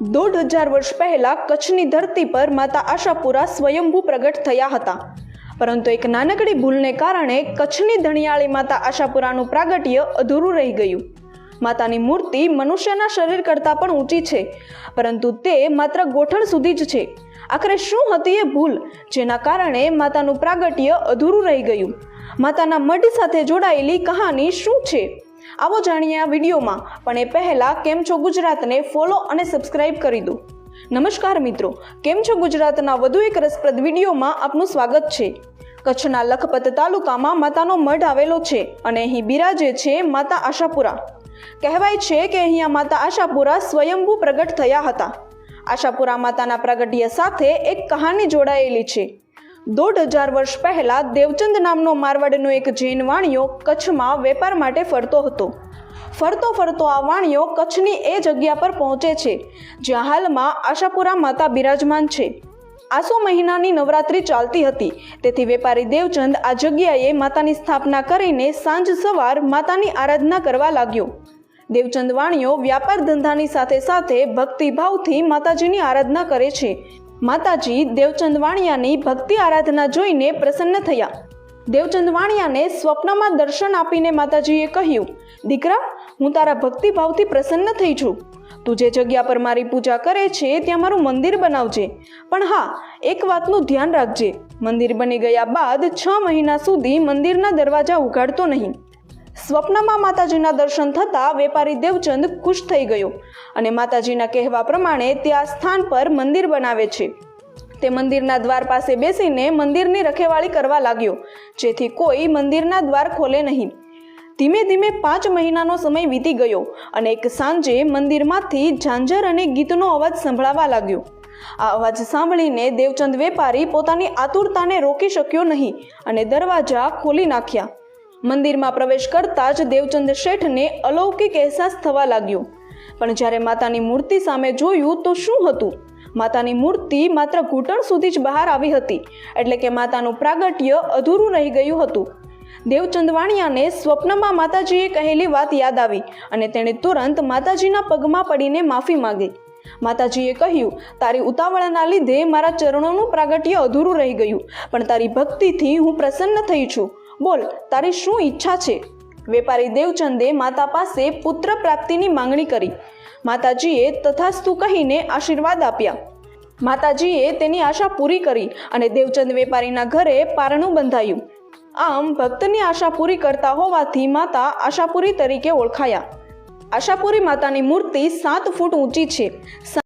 દોઢ હજાર વર્ષ પહેલા કચ્છની ધરતી પર માતા આશાપુરા સ્વયંભૂ પ્રગટ થયા હતા. પરંતુ એક નાનકડી ભૂલને કારણે કચ્છની ધણિયાળી માતા આશાપુરાનું પ્રાગટ્ય અધૂરું રહી ગયું. માતાની મૂર્તિ મનુષ્યના શરીર કરતાં પણ ઊંચી છે, પરંતુ તે માત્ર ગોઠણ સુધી જ છે. આખરે શું હતી એ ભૂલ? જેના કારણે માતાનું પ્રાગટ્ય અધૂરું રહી ગયું. માતાના મઢ સાથે જોડાયેલી કહાની શું છે? આવો જાણીએ આ વિડીયોમાં. પણ એ પહેલાં કેમ છો ગુજરાતને ફોલો અને સબસ્ક્રાઇબ કરી દો. નમસ્કાર મિત્રો, કેમ છો ગુજરાતના વધુ એક રસપ્રદ વિડીયોમાં આપનું સ્વાગત છે. કચ્છના લખપત તાલુકામાં માતાનો મઢ આવેલો છે અને અહીં બિરાજે છે માતા આશાપુરા. કહેવાય છે કે અહીંયા માતા આશાપુરા સ્વયંભૂ પ્રગટ થયા હતા. આશાપુરા માતાના પ્રાગટ્ય સાથે એક કહાની જોડાયેલી છે. દોઢ હજાર વર્ષ પહેલા દેવચંદ નામનો મારવાડનો એક જૈન વાણિયો કચ્છમાં વેપાર માટે ફરતો હતો. ફરતો ફરતો આ વાણિયો કચ્છની એ જગ્યા પર પહોંચે છે, જ્યાં હાલમાં આશાપુરા માતા બિરાજમાન છે. આસો મહિનાની નવરાત્રિ ચાલતી હતી, તેથી વેપારી દેવચંદ આ જગ્યાએ માતાની સ્થાપના કરીને સાંજ સવાર માતાની આરાધના કરવા લાગ્યો. દેવચંદ વાણિયો વ્યાપાર ધંધાની સાથે સાથે ભક્તિભાવથી માતાજીની આરાધના કરે છે માતાજી દેવચંદ વાણિયાની ભક્તિ આરાધના જોઈને પ્રસન્ન થયા. દેવચંદ વાણિયાને સ્વપ્નમાં દર્શન આપીને માતાજીએ કહ્યું, દીકરા, હું તારા ભક્તિભાવથી પ્રસન્ન થઈ છું. તું જે જગ્યા પર મારી પૂજા કરે છે, ત્યાં મારું મંદિર બનાવજે. પણ હા, એક વાતનું ધ્યાન રાખજે. મંદિર બની ગયા બાદ છ મહિના સુધી મંદિરના દરવાજા ઉઘાડતો નહીં. સ્વપ્નમાં માતાજીના દર્શન થતાં વેપારી દેવચંદ ખુશ થઈ ગયો અને માતાજીના કહેવા પ્રમાણે તે આ સ્થાન પર મંદિર બનાવે છે. તે મંદિરના દ્વાર પાસે બેસીને મંદિરની રખેવાળી કરવા લાગ્યો, જેથી કોઈ મંદિરના દ્વાર ખોલે નહીં. ધીમે ધીમે પાંચ મહિનાનો સમય વીતી ગયો અને એક સાંજે મંદિરમાંથી ઝાંઝર અને ગીતનો અવાજ સંભળાવા લાગ્યો. આ અવાજ સાંભળીને દેવચંદ વેપારી પોતાની આતુરતાને રોકી શક્યો નહીં અને દરવાજા ખોલી નાખ્યા. મંદિરમાં પ્રવેશ કરતા જ દેવચંદ શેઠને અલૌકિક અહેસાસ થવા લાગ્યો. પણ જ્યારે માતાની મૂર્તિ સામે જોયું તો શું હતું? માતાની મૂર્તિ માત્ર ઘૂંટણ સુધી જ બહાર આવી હતી, એટલે કે માતાનું પ્રાગટ્ય અધૂરું રહી ગયું હતું. દેવચંદ વાણિયાને સ્વપ્નમાં માતાજીએ કહેલી વાત યાદ આવી અને તેણે તુરંત માતાજીના પગમાં પડીને માફી માંગી. માતાજીએ કહ્યું, તારી ઉતાવળના લીધે મારા ચરણોનું પ્રાગટ્ય અધૂરું રહી ગયું, પણ તારી ભક્તિથી હું પ્રસન્ન થઈ છું. બોલ, તારી શું ઈચ્છા છે? વેપારી દેવચંદે માતા પાસે પુત્ર પ્રાપ્તિની માંગણી કરી. માતાજીએ તથાસ્તુ કહીને આશીર્વાદ આપ્યા. માતાજીએ તેની આશા પૂરી કરી અને દેવચંદ વેપારીના ઘરે પારણું બંધાયું. આમ ભક્તની આશા પૂરી કરતા હોવાથી માતા આશાપુરી તરીકે ઓળખાયા. આશાપુરી માતાની મૂર્તિ સાત ફૂટ ઊંચી છે.